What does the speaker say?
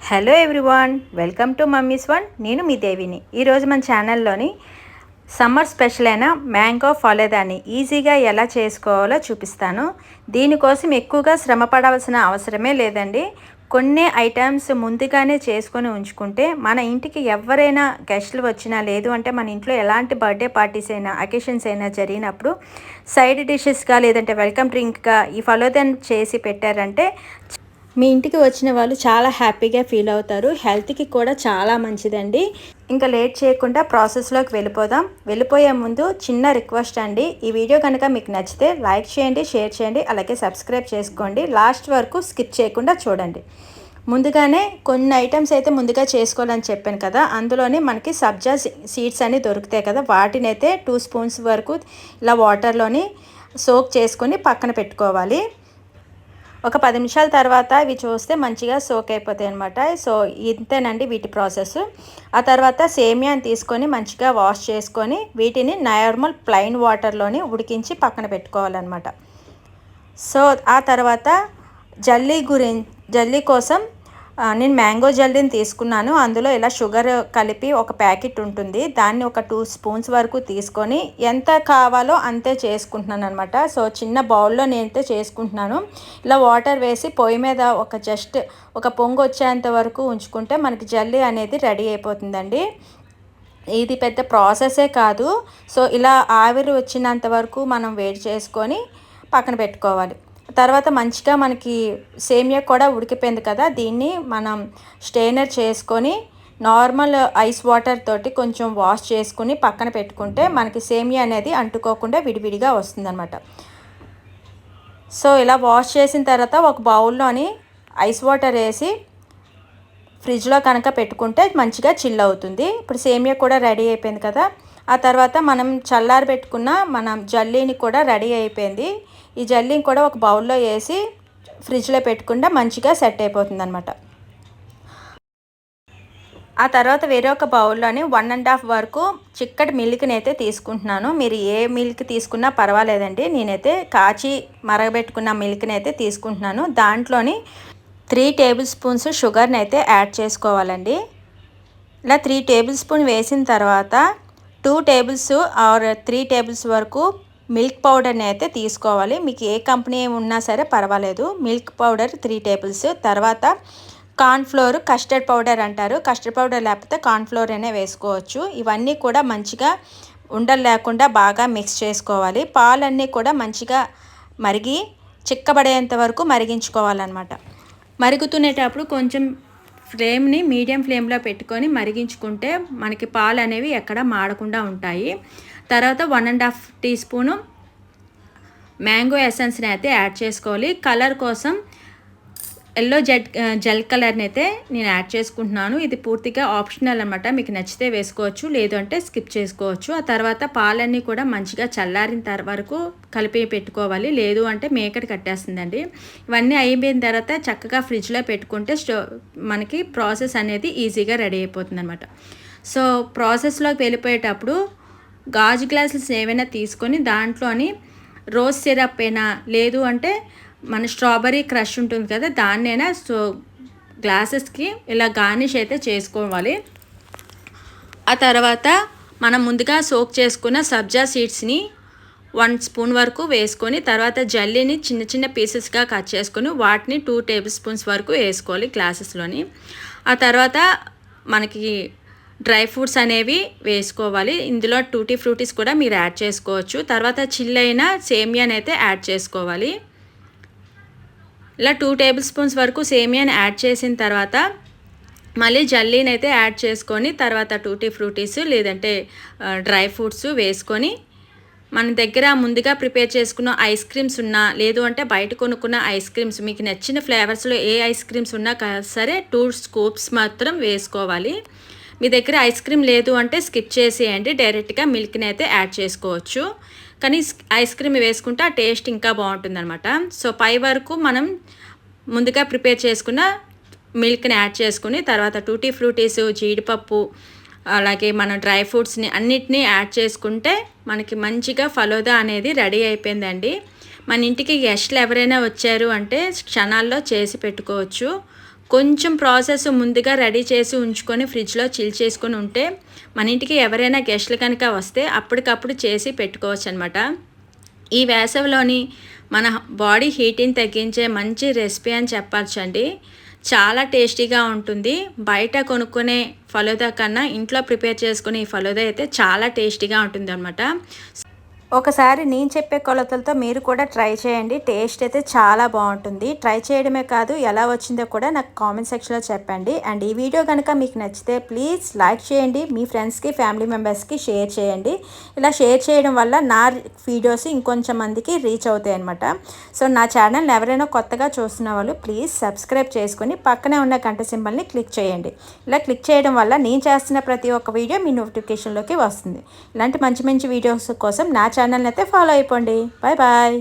Hello everyone welcome to mummy's one. నేను మీ దేవిని. ఈరోజు మన ఛానల్లోని సమ్మర్ స్పెషల్ అయిన మ్యాంగో ఫలేదాన్ని ఈజీగా ఎలా చేసుకోవాలో చూపిస్తాను. దీనికోసం ఎక్కువగా శ్రమ పడవలసిన అవసరమే లేదండి. కొన్ని ఐటమ్స్ ముందుగానే చేసుకొని ఉంచుకుంటే మన ఇంటికి ఎవరైనా గెస్ట్లు వచ్చినా లేదు అంటే మన ఇంట్లో ఎలాంటి బర్త్డే పార్టీస్ అయినా అకేషన్స్ అయినా జరిగినప్పుడు సైడ్ డిషెస్గా లేదంటే వెల్కమ్ డ్రింక్గా ఈ ఫలోదాన్ని చేసి పెట్టారంటే మీ ఇంటికి వచ్చిన వాళ్ళు చాలా హ్యాపీగా ఫీల్ అవుతారు. హెల్త్కి కూడా చాలా మంచిదండి. ఇంకా లేట్ చేయకుండా ప్రాసెస్లోకి వెళ్ళిపోదాం. వెళ్ళిపోయే ముందు చిన్న రిక్వెస్ట్ అండి. ఈ వీడియో కనుక మీకు నచ్చితే లైక్ చేయండి షేర్ చేయండి అలాగే సబ్స్క్రైబ్ చేసుకోండి. లాస్ట్ వరకు స్కిప్ చేయకుండా చూడండి. ముందుగానే కొన్ని ఐటమ్స్ అయితే ముందుగా చేసుకోవాలని చెప్పాను కదా. అందులోనే మనకి సబ్జా సీడ్స్ అన్ని దొరుకుతాయి కదా. వాటిని అయితే టూ స్పూన్స్ వరకు ఇలా వాటర్లోని సోక్ చేసుకొని పక్కన పెట్టుకోవాలి. ఒక పది నిమిషాల తర్వాత ఇవి చూస్తే మంచిగా సోక్ అయిపోతాయి అనమాట సో ఇంతేనండి వీటి ప్రాసెస్ ఆ తర్వాత సేమియాని తీసుకొని మంచిగా వాష్ చేసుకొని వీటిని నార్మల్ ప్లైన్ వాటర్లోని ఉడికించి పక్కన పెట్టుకోవాలన్నమాట. సో ఆ తర్వాత జల్లీ గురి జల్లీ కోసం నేను మ్యాంగో జల్లీని తీసుకున్నాను. అందులో ఇలా షుగర్ కలిపి ఒక ప్యాకెట్ ఉంటుంది. దాన్ని ఒక టూ స్పూన్స్ వరకు తీసుకొని ఎంత కావాలో అంతే చేసుకుంటున్నాను అనమాట సో చిన్న బౌల్లో నేనైతే చేసుకుంటున్నాను. ఇలా వాటర్ వేసి పొయ్యి మీద ఒక జస్ట్ ఒక పొంగు వచ్చేంత వరకు ఉంచుకుంటే మనకి జల్లీ అనేది రెడీ అయిపోతుందండి. ఇది పెద్ద ప్రాసెసే కాదు. సో ఇలా ఆవిరి వచ్చినంత వరకు మనం వేడి చేసుకొని పక్కన పెట్టుకోవాలి. తర్వాత మంచిగా మనకి సేమియా కూడా ఉడికిపోయింది కదా దీన్ని మనం స్టెయినర్ చేసుకొని నార్మల్ ఐస్ వాటర్ తోటి కొంచెం వాష్ చేసుకుని పక్కన పెట్టుకుంటే మనకి సేమియా అనేది అంటుకోకుండా విడివిడిగా వస్తుందన్నమాట. సో ఇలా వాష్ చేసిన తర్వాత ఒక బౌల్లోని ఐస్ వాటర్ వేసి ఫ్రిడ్జ్లో కనుక పెట్టుకుంటే మంచిగా చిల్ అవుతుంది. ఇప్పుడు సేమియా కూడా రెడీ అయిపోయింది కదా ఆ తర్వాత మనం చల్లారి పెట్టుకున్న మనం జల్లీని కూడా రెడీ అయిపోయింది. ఈ జల్లీని కూడా ఒక బౌల్లో వేసి ఫ్రిడ్జ్లో పెట్టుకుంటే మంచిగా సెట్ అయిపోతుంది అనమాట ఆ తర్వాత వేరే ఒక బౌల్లోని వన్ అండ్ హాఫ్ వరకు చిక్కటి మిల్క్ని అయితే తీసుకుంటున్నాను. మీరు ఏ మిల్క్ తీసుకున్నా పర్వాలేదండి. నేనైతే కాచి మరగబెట్టుకున్న మిల్క్ని అయితే తీసుకుంటున్నాను. దాంట్లోని త్రీ టేబుల్ స్పూన్స్ షుగర్ని అయితే యాడ్ చేసుకోవాలండి. ఇలా త్రీ టేబుల్ స్పూన్ వేసిన తర్వాత two tables or three tables వరకు మిల్క్ పౌడర్ని అయితే తీసుకోవాలి. మీకు ఏ కంపెనీ ఉన్నా సరే పర్వాలేదు. Milk powder three tables. తర్వాత కార్న్ఫ్లోర్ కస్టర్డ్ పౌడర్ అంటారు. కస్టర్డ్ పౌడర్ లేకపోతే కార్న్ఫ్లోర్ అనే వేసుకోవచ్చు. ఇవన్నీ కూడా మంచిగా ఉండలు లేకుండా బాగా మిక్స్ చేసుకోవాలి. పాలన్నీ కూడా మంచిగా మరిగి చిక్కబడేంత వరకు మరిగించుకోవాలన్నమాట. మరుగుతునేటప్పుడు కొంచెం ఫ్లేమ్ని మీడియం ఫ్లేమ్లో పెట్టుకొని మరిగించుకుంటే మనకి పాలు అనేవి ఎక్కడ మాడకుండా ఉంటాయి. తర్వాత one and half teaspoon mango ఎసెన్స్ని అయితే యాడ్ చేసుకోవాలి. కలర్ కోసం ఎల్లో జెడ్ జెల్ కలర్ని అయితే నేను యాడ్ చేసుకుంటున్నాను. ఇది పూర్తిగా ఆప్షనల్ అనమాట మీకు నచ్చితే వేసుకోవచ్చు లేదు అంటే స్కిప్ చేసుకోవచ్చు. ఆ తర్వాత పాలన్నీ కూడా మంచిగా చల్లారిన వరకు కలిపి పెట్టుకోవాలి. లేదు అంటే మేకడి కట్టేస్తుందండి. ఇవన్నీ అయిపోయిన తర్వాత చక్కగా ఫ్రిడ్జ్లో పెట్టుకుంటే స్టో మనకి ప్రాసెస్ అనేది ఈజీగా రెడీ అయిపోతుంది అనమాట సో ప్రాసెస్లోకి వెళ్ళిపోయేటప్పుడు గాజు గ్లాసెస్ ఏవైనా తీసుకొని దాంట్లోని రోజ్ సిరప్ అయినా లేదు అంటే మన స్ట్రాబెరీ క్రష్ ఉంటుంది కదా దాన్నైనా సో గ్లాసెస్కి ఇలా గార్నిష్ అయితే చేసుకోవాలి. ఆ తర్వాత మనం ముందుగా సోక్ చేసుకున్న సబ్జా సీడ్స్ని వన్ స్పూన్ వరకు వేసుకొని తర్వాత జల్లీని చిన్న చిన్న పీసెస్గా కట్ చేసుకొని వాటిని టూ టేబుల్ స్పూన్స్ వరకు వేసుకోవాలి గ్లాసెస్లోని. ఆ తర్వాత మనకి డ్రై ఫ్రూట్స్ అనేవి వేసుకోవాలి. ఇందులో టూటీ ఫ్రూటీస్ కూడా మీరు యాడ్ చేసుకోవచ్చు. తర్వాత చిల్లైన సేమియాని అయితే యాడ్ చేసుకోవాలి. ఇలా టూ టేబుల్ స్పూన్స్ వరకు సేమియాని యాడ్ చేసిన తర్వాత మళ్ళీ జల్లీని అయితే యాడ్ చేసుకొని తర్వాత టూటీ ఫ్రూటీస్ లేదంటే డ్రై ఫ్రూట్స్ వేసుకొని మన దగ్గర ముందుగా ప్రిపేర్ చేసుకున్న ఐస్ క్రీమ్స్ ఉన్నా లేదు అంటే బయట కొనుక్కున్న ఐస్ క్రీమ్స్ మీకు నచ్చిన ఫ్లేవర్స్లో ఏ ఐస్ క్రీమ్స్ ఉన్నా సరే టూ స్కూప్స్ మాత్రం వేసుకోవాలి. మీ దగ్గర ఐస్ క్రీమ్ లేదు అంటే స్కిప్ చేసేయండి. డైరెక్ట్గా మిల్క్ని అయితే యాడ్ చేసుకోవచ్చు. కానీ ఐస్ క్రీమ్ వేసుకుంటే ఆ టేస్ట్ ఇంకా బాగుంటుందన్నమాట. సో పై వరకు మనం ముందుగా ప్రిపేర్ చేసుకున్న మిల్క్ని యాడ్ చేసుకుని తర్వాత టూటీ ఫ్రూటీస్ జీడిపప్పు అలాగే మన డ్రై ఫ్రూట్స్ని అన్నిటినీ యాడ్ చేసుకుంటే మనకి మంచిగా ఫలోదా అనేది రెడీ అయిపోయిందండి. మన ఇంటికి గెస్ట్లు ఎవరైనా వచ్చారు అంటే క్షణాల్లో చేసి పెట్టుకోవచ్చు. కొంచెం ప్రాసెస్ ముందుగా రెడీ చేసి ఉంచుకొని ఫ్రిడ్జ్లో చిల్ చేసుకొని ఉంటే మన ఇంటికి ఎవరైనా గెస్ట్లు కనుక వస్తే అప్పటికప్పుడు చేసి పెట్టుకోవచ్చు అనమాట ఈ వేసవిలోని మన బాడీ హీట్ని తగ్గించే మంచి రెసిపీ అని చెప్పచ్చండి చాలా టేస్టీగా ఉంటుంది. బయట కొనుక్కునే ఫలోదా కన్నా ఇంట్లో ప్రిపేర్ చేసుకునే ఈ ఫలోదా అయితే చాలా టేస్టీగా ఉంటుంది అనమాట ఒకసారి నేను చెప్పే కొలతలతో మీరు కూడా ట్రై చేయండి. టేస్ట్ అయితే చాలా బాగుంటుంది. ట్రై చేయడమే కాదు ఎలా వచ్చిందో కూడా నాకు కామెంట్ సెక్షన్లో చెప్పండి. అండ్ ఈ వీడియో కనుక మీకు నచ్చితే ప్లీజ్ లైక్ చేయండి. మీ ఫ్రెండ్స్కి ఫ్యామిలీ మెంబర్స్కి షేర్ చేయండి. ఇలా షేర్ చేయడం వల్ల నా వీడియోస్ ఇంకొంచెం మందికి రీచ్ అవుతాయి అనమాట సో నా ఛానల్ ఎవరైనా కొత్తగా చూస్తున్న వాళ్ళు ప్లీజ్ సబ్స్క్రైబ్ చేసుకొని పక్కనే ఉన్న గంట సింబల్ని క్లిక్ చేయండి. ఇలా క్లిక్ చేయడం వల్ల నేను చేస్తున్న ప్రతి ఒక్క వీడియో మీ నోటిఫికేషన్లోకి వస్తుంది. ఇలాంటి మంచి మంచి వీడియోస్ కోసం నా ఛానల్ని అయితే ఫాలో అయిపోండి. Bye bye